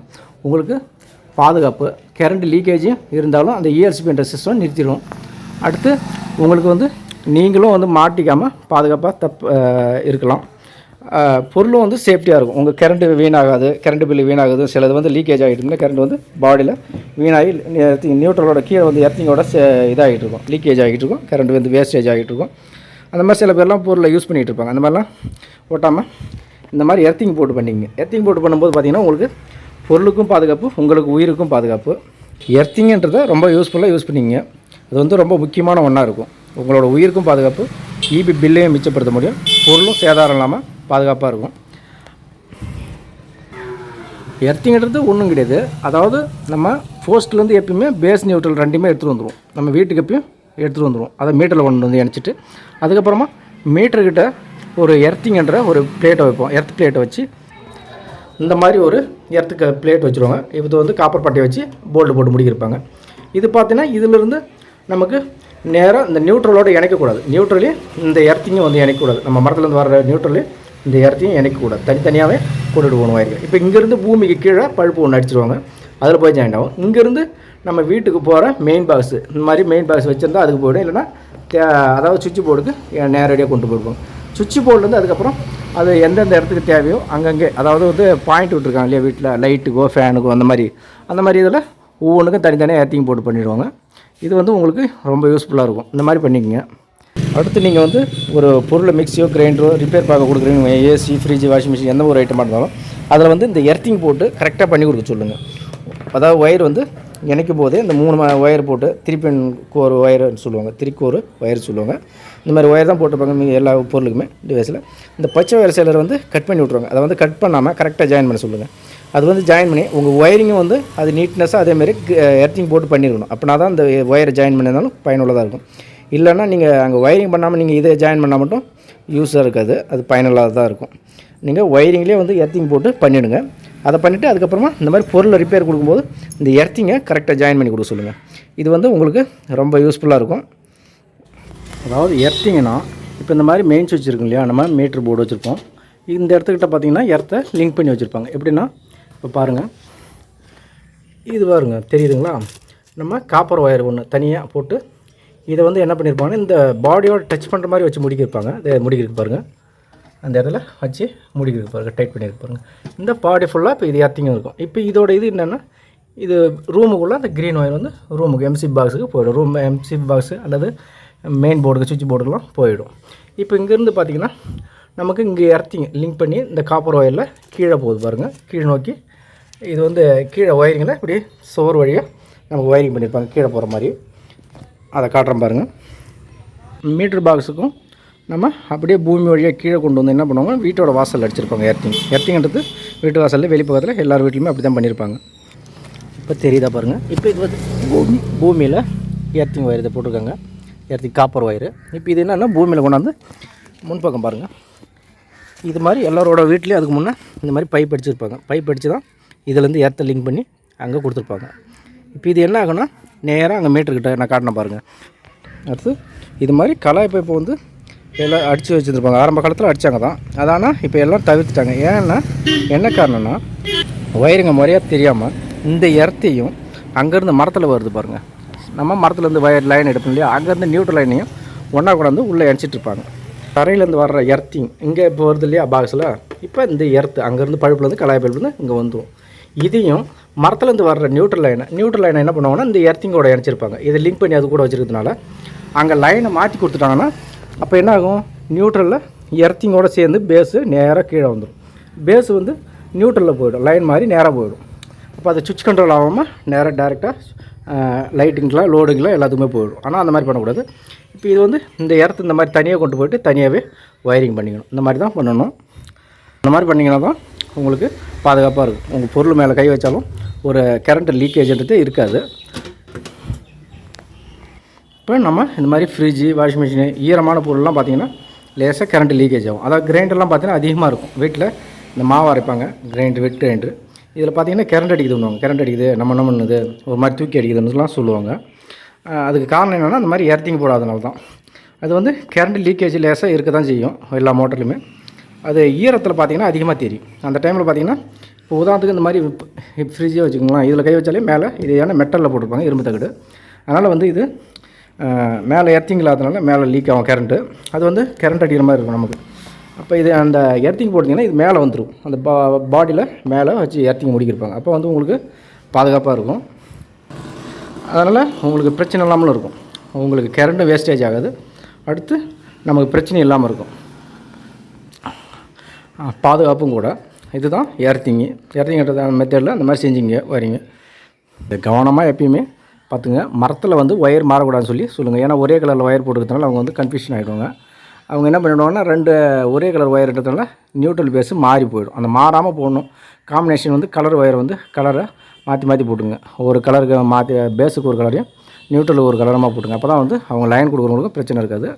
உங்களுக்கு பாதுகாப்பு கரண்ட் லீக்கேஜும் இருந்தாலும் அந்த இஎல்சிபின்ற சிஸ்டம் நிறுத்திடும். அடுத்து உங்களுக்கு வந்து நீங்களும் வந்து மாட்டிக்காமல் பாதுகாப்பாக தப்பு இருக்கலாம். பொருளும் வந்து சேஃப்டியாக இருக்கும். உங்கள் கரண்ட்டு வீணாகாது கரண்ட் பில்லு வீணாகுது சிலது வந்து லீக்கேஜ் ஆகிட்டுனா கரண்ட் வந்து பாடியில் வீணாகி நியூட்ரலோட கீழே வந்து எர்த்திங்கோட இதாகிட்டு இருக்கும். லீக்கேஜ் ஆகிட்டு இருக்கும். கரண்ட் வந்து வேஸ்டேஜ் ஆகிட்டு இருக்கும். அந்த மாதிரி சில பேர்லாம் பொருளை யூஸ் பண்ணிகிட்டு இருப்பாங்க. அந்த மாதிரிலாம் ஓட்டாமல் இந்த மாதிரி எர்த்திங் போட்டு பண்ணிங்க எர்த்திங் போட்டு பண்ணும்போது பார்த்திங்கன்னா உங்களுக்கு பொருளுக்கும் பாதுகாப்பு உங்களுக்கு உயிருக்கும் பாதுகாப்பு. எர்த்திங்கன்றதை ரொம்ப யூஸ்ஃபுல்லாக யூஸ் பண்ணிங்க அது வந்து ரொம்ப முக்கியமான ஒன்றா இருக்கும். உங்களோட உயிருக்கும் பாதுகாப்பு இபி பில்லையும் மிச்சப்படுத்த முடியும். பொருளும் சேதாரம் இல்லாமல் பாதுகாப்பாக இருக்கும். எர்த்திங்கிறது ஒன்றும் கிடையாது. அதாவது நம்ம போஸ்ட்லேருந்து எப்பயுமே பேஸ் நியூட்ரல் ரெண்டுமே எடுத்துகிட்டு வந்துடுவோம் நம்ம வீட்டுக்கு எப்பயும் எடுத்துகிட்டு வந்துடுவோம் அதை மீட்டரில் கொண்டு வந்து இணைச்சிட்டு அதுக்கப்புறமா மீட்டர்கிட்ட ஒரு எர்த்திங்கன்ற ஒரு பிளேட்டை வைப்போம். எர்த் பிளேட்டை வச்சு இந்த மாதிரி ஒரு எர்த்துக்கு பிளேட் வச்சுருவாங்க. இது வந்து காப்பர் பட்டையை வச்சு போல்டு போட்டு முடிக்கிருப்பாங்க. இது பார்த்தீங்கன்னா இதிலிருந்து நமக்கு நேராக இந்த நியூட்ரலோட இணைக்கக்கூடாது. நியூட்ரலி இந்த எர்த்திங்கும் வந்து இணைக்கக்கூடாது. நம்ம மரத்துலேருந்து வர நியூட்ரலி இந்த எர்த்தையும் கூட. தனித்தனியாகவே கொண்டுட்டு போகணும் வயர்கள் இப்போ இங்கேருந்து பூமிக்கு கீழே பழுப்பு ஒன்று அடிச்சிருவாங்க. அதில் போய் ஜாயின் ஆகும். இங்கேருந்து நம்ம வீட்டுக்கு போகிற மெயின் பாக்ஸ் இந்த மாதிரி மெயின் பாக்ஸ் வச்சுருந்தா அதுக்கு போய்டும். இல்லைன்னா தே- அதாவது சுவிட்ச் போர்டுக்கு நேரடியாக கொண்டு போயிருப்போம். சுவிட்ச் போர்டுலேருந்து அதுக்கப்புறம் அது எந்தெந்த இடத்துக்கு தேவையோ அங்கங்கே அதாவது வந்து பாயிண்ட் விட்டுருக்காங்க இல்லையா வீட்டில் லைட்டுக்கோ ஃபேனுக்கோ அந்த மாதிரி. அந்த மாதிரி இதில் ஒவ்வொன்றுக்கும் தனித்தனியாக ஏர்த்திங் போட்டு பண்ணிடுவாங்க. இது வந்து உங்களுக்கு ரொம்ப யூஸ்ஃபுல்லாக இருக்கும். இந்த மாதிரி பண்ணிக்கங்க. அடுத்து நீங்கள் வந்து ஒரு பொருளை மிக்ஸியோ கிரைண்டரோ ரிப்பேர் பார்க்க கொடுக்குறீங்க ஏசி ஃப்ரிட்ஜ் வாஷிங் மிஷின் எந்த ஒரு ஐட்டமாக இருந்தாலும். அதில் வந்து இந்த எர்த்திங் போட்டு கரெக்டாக பண்ணி கொடுக்க சொல்லுங்கள் அதாவது ஒயர் வந்து இணைக்கும் போதே இந்த மூணு ஒயர் போட்டு திருப்பி கோர் ஒயர்னு சொல்லுவாங்க. திரிக்கோர் ஒயர் சொல்லுவாங்க. இந்த மாதிரி ஒயர் தான் போட்டுப்பாங்க எல்லா பொருளுக்குமே டிவைஸில் இந்த பச்சை ஒயர் சிலர் வந்து கட் பண்ணி விட்ருவாங்க அதை வந்து கட் பண்ணாமல் கரெக்டாக ஜாயின் பண்ண சொல்லுங்கள் அது வந்து ஜாயின் பண்ணி உங்கள் ஒயரிங்கும் வந்து அது நீட்னஸாக அதேமாரி எர்த்திங் போட்டு பண்ணியிருக்கணும் அப்படின்னா தான் இந்த ஒயரை ஜாயின் பண்ணியிருந்தாலும் பயனுள்ளதாக இருக்கும். இல்லைன்னா நீங்கள் அங்கே ஒயரிங் பண்ணாமல் நீங்கள் இதை ஜாயின் பண்ணால் மட்டும் யூஸாக இருக்காது. அது பயனுள்ளதாக இருக்கும். நீங்கள் ஒயரிங்லேயே வந்து எர்த்திங் போட்டு பண்ணிவிடுங்க அதை பண்ணிவிட்டு அதுக்கப்புறமா இந்த மாதிரி பொருளை ரிப்பேர் கொடுக்கும்போது இந்த எர்த்திங்கை கரெக்டாக ஜாயின் பண்ணி கொடுக்க சொல்லுங்கள் இது வந்து உங்களுக்கு ரொம்ப யூஸ்ஃபுல்லாக இருக்கும். அதாவது எர்த்திங்கன்னா இப்போ இந்த மாதிரி மெயின் சுவிட்ச் இருக்கும் இல்லையா? நம்ம மீட்ரு போர்டு வச்சுருப்போம். இந்த இடத்துக்கிட்ட பார்த்தீங்கன்னா எர்த்தை லிங்க் பண்ணி வச்சுருப்பாங்க. எப்படின்னா இப்போ பாருங்கள் இது பாருங்க. தெரியுதுங்களா? நம்ம காப்பர் ஒயர் ஒன்று தனியாக போட்டு இதை வந்து என்ன பண்ணியிருப்பாங்கன்னா இந்த பாடியோட டச் பண்ணுற மாதிரி வச்சு முடிக்கிருப்பாங்க இதை முடிக்கிருக்கு பாருங்கள் அந்த இடத்துல வச்சு முடிக்கிருக்கு பாருங்கள் டைட் பண்ணியிருக்கு பாருங்கள் இந்த பாடி ஃபுல்லாக இப்போ இது எர்த்திங்கும் இருக்கும். இப்போ இதோட இது என்னென்னா இது ரூமுக்குள்ளே அந்த க்ரீன் ஒயர் வந்து ரூமுக்கு எம்சி பாக்ஸுக்கு போயிடும். ரூம் எம்சி பாக்ஸு அல்லது மெயின் போர்டுக்கு சுவிட்ச் போர்டுக்கெலாம் போயிடும். இப்போ இங்கேருந்து பார்த்தீங்கன்னா நமக்கு இங்கே எர்த்திங்க லிங்க் பண்ணி இந்த காப்பர் ஒயரில் கீழே போகுது பாருங்கள் கீழே நோக்கி இது வந்து கீழே ஒயரிங்கில் இப்படி சோறு வழியாக நமக்கு ஒயரிங் பண்ணியிருப்பாங்க. கீழே போகிற மாதிரி. அதை காட்டுறேன் பாருங்கள் மீட்ரு பாக்ஸுக்கும் நம்ம அப்படியே பூமி வழியாக கீழே கொண்டு வந்து என்ன பண்ணுவாங்க? வீட்டோட வாசல் அடிச்சிருப்பாங்க எர்த்திங் எர்த்திங்கிறது வீட்டு வாசலில் வெளிப்பக்கத்தில் எல்லார் வீட்லையுமே அப்படி தான் பண்ணியிருப்பாங்க இப்போ தெரியுதா பாருங்கள் இப்போ இது வந்து பூமி பூமியில் எர்த்திங் ஒயர் இதை போட்டிருக்காங்க. எர்த்திங் காப்பர் ஒயரு இப்போ இது என்னென்னா பூமியில் கொண்டாந்து முன்பக்கம் பாருங்கள் இது மாதிரி எல்லாரோட வீட்லேயும் அதுக்கு முன்னே இந்த மாதிரி பைப் அடிச்சிருப்பாங்க. பைப் அடித்து தான் இதுலேருந்து எர்த்தை லிங்க் பண்ணி அங்கே கொடுத்துருப்பாங்க. இப்போ இது என்ன ஆகுனா நேராக அங்கே மீட்டர்கிட்ட நான் காட்டினேன் பாருங்கள் அடுத்து இது மாதிரி கலாய் பைப்பை வந்து எல்லாம் அடித்து வச்சுருப்பாங்க ஆரம்ப காலத்தில் அடித்தாங்க தான். அதானா இப்போ எல்லாம் தவிர்த்துட்டாங்க. ஏன்னா என்ன காரணம்னா ஒயருங்க முறையாக தெரியாமல் இந்த எர்த்தையும் அங்கேருந்து மரத்தில் வருது பாருங்கள் நம்ம மரத்துலேருந்து வயர் லைன் எடுப்போம் இல்லையா? அங்கேருந்து நியூட்ரல் லைனையும் ஒன்றா கொண்டாந்து உள்ளே இணைச்சிட்டு இருப்பாங்க. தரையிலேருந்து வர்ற எர்த்திங் இங்கே இப்போ வருது இல்லையா? பாக்ஸில் இப்போ இந்த எர்த்து அங்கேருந்து பழுப்புலேருந்து கலாய் பழுப்புலேருந்து இங்கே வந்துடும் இதையும் மரத்துலேருந்து வர்ற நியூட்ரல் லைனை நியூட்ரல் லைனை என்ன பண்ணுவாங்கன்னா இந்த எர்த்திங்கோட இணைச்சிருப்பாங்க. இதை லிங்க் பண்ணி அது கூட வச்சுருக்கிறதுனால அங்கே லைனை மாற்றி கொடுத்துட்டாங்கன்னா அப்போ என்ன ஆகும்? நியூட்ரலில் எர்த்திங்கோட சேர்ந்து பேஸு நேராக கீழே வந்துடும் பேஸ் வந்து நியூட்ரலில் போயிடும். லைன் மாதிரி நேராக போயிடும். அப்போ அது சுவிட்ச் கண்ட்ரோல் ஆகாமல் நேராக டேரெக்டாக லைட்டிங்கெலாம் லோடுங்கெலாம் எல்லாத்துக்குமே போயிடும். ஆனால் அந்த மாதிரி பண்ணக்கூடாது. இப்போ இது வந்து இந்த இடத்து இந்த மாதிரி தனியாக கொண்டு போயிட்டு தனியாகவே ஒயரிங் பண்ணிக்கணும். இந்த மாதிரி தான் பண்ணணும். இந்த மாதிரி பண்ணிங்கன்னா தான் உங்களுக்கு பாதுகாப்பாக இருக்கும். உங்கள் பொருள் மேலே கை வச்சாலும் ஒரு கரண்ட் லீக்கேஜ்ன்றது இருக்காது. இப்போ நம்ம இந்த மாதிரி ஃப்ரிட்ஜு வாஷிங் மிஷினு ஈரமான பொருள்லாம் பார்த்தீங்கன்னா லேசாக கரண்ட் லீக்கேஜ் ஆகும். அதாவது கிரைண்டர்லாம் பார்த்திங்கன்னா அதிகமாக இருக்கும். வீட்டில் இந்த மாவு அரைப்பாங்க. கிரைண்டர் வெட் கிரைண்டர் இதில் பார்த்தீங்கன்னா கரண்ட் அடிக்குதுன்னுவாங்க கரண்ட் அடிக்குது நம்ம என்ன பண்ணுது? ஒரு மாதிரி தூக்கி அடிக்குதுன்னுலாம் சொல்லுவாங்க. அதுக்கு காரணம் என்னென்னா அந்த மாதிரி எர்த்திங் போடாதனால தான் அது வந்து கரண்ட் லீக்கேஜ் லேசாக இருக்க தான் செய்யும். எல்லா மோட்டர்லையுமே அது ஈரத்தில் பார்த்தீங்கன்னா அதிகமாக தெரியும். அந்த டைமில் பார்த்தீங்கன்னா இப்போ உதாரணத்துக்கு இந்த மாதிரி ஃப்ரிட்ஜே வச்சுக்கோங்களேன். இதில் கை வச்சாலே மேலே இது ஏன்னா மெட்டலில் போட்டிருப்பாங்க இரும்பு தகடு. அதனால் வந்து இது மேலே எர்த்திங் இல்லாதனால மேலே லீக் ஆகும் கரண்ட்டு அது வந்து கரண்ட் அடிக்கிற மாதிரி இருக்கும் நமக்கு. அப்போ இது அந்த எர்த்திங் போட்டிங்கன்னா இது மேலே வந்துடும் அந்த பா பாடியில் மேலே வச்சு எர்த்திங் முடிக்கிருப்பாங்க. அப்போ வந்து உங்களுக்கு பாதுகாப்பாக இருக்கும். அதனால் உங்களுக்கு பிரச்சனை இல்லாமலும் இருக்கும். உங்களுக்கு கரண்ட்டும் வேஸ்டேஜ் ஆகாது. அடுத்து நமக்கு பிரச்சனை இல்லாமல் இருக்கும். பாதுகாப்பும் கூட. இதுதான் எர்த்திங்கு எர்த்திங்கன்ற மெத்தடில் அந்த மாதிரி செஞ்சுங்க வரீங்க. இது கவனமாக எப்பயுமே பார்த்துங்க. மரத்தில் வந்து ஒயர் மாறக்கூடாதுன்னு சொல்லி சொல்லுங்கள் ஏன்னா ஒரே கலரில் ஒயர் போட்டுக்கிறதுனால அவங்க வந்து கன்ஃபியூஷன் ஆகிடுவாங்க அவங்க என்ன பண்ணிடுவாங்கன்னா ரெண்டு ஒரே கலர் ஒயர்ன்றதுனால நியூட்ரல் பேஸு மாறி போயிடும். அந்த மாறாமல் போடணும். காம்பினேஷன் வந்து கலர் ஒயர் வந்து கலரை மாற்றி மாற்றி போட்டுங்க. ஒரு கலருக்கு மாற்றி பேஸுக்கு ஒரு கலரையும் நியூட்ரல் ஒரு கலரமாக போட்டுங்க. அப்போ தான் வந்து அவங்க லைன் கொடுக்குறவங்களுக்கும் பிரச்சனை இருக்காது.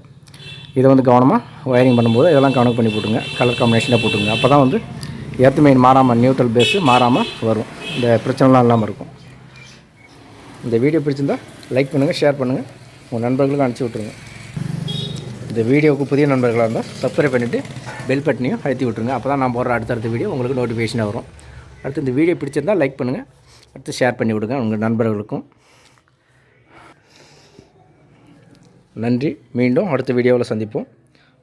இதை வந்து கவனமாக ஒயரிங் பண்ணும்போது இதெல்லாம் கணக்கு பண்ணி போட்டுங்க. கலர் காம்பினேஷனாக போட்டுங்க அப்போ தான் வந்து எர்த் மெயின் மாறாமல் நியூட்ரல் பேஸு மாறாமல் வரும். இந்த பிரச்சனைலாம் இல்லாமல் இருக்கும். இந்த வீடியோ பிடிச்சிருந்தால் லைக் பண்ணுங்கள் ஷேர் பண்ணுங்கள் உங்கள் நண்பர்களுக்கு அனுப்பிச்சி விட்ருங்க இந்த வீடியோவுக்கு புதிய நண்பர்களாக இருந்தால் சப்ஸ்கிரைப் பண்ணிவிட்டு பெல் பட்டனையும் அழுத்தி விட்ருங்க அப்போ தான் நான் போடுற அடுத்தடுத்த வீடியோ உங்களுக்கு நோட்டிஃபிகேஷனாக வரும். அடுத்து இந்த வீடியோ பிடிச்சிருந்தால் லைக் பண்ணுங்கள் அடுத்து ஷேர் பண்ணி விடுங்க உங்கள் நண்பர்களுக்கும். நன்றி. மீண்டும் அடுத்த வீடியோவில் சந்திப்போம்.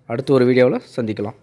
அடுத்த ஒரு வீடியோவில் சந்திக்கலாம்.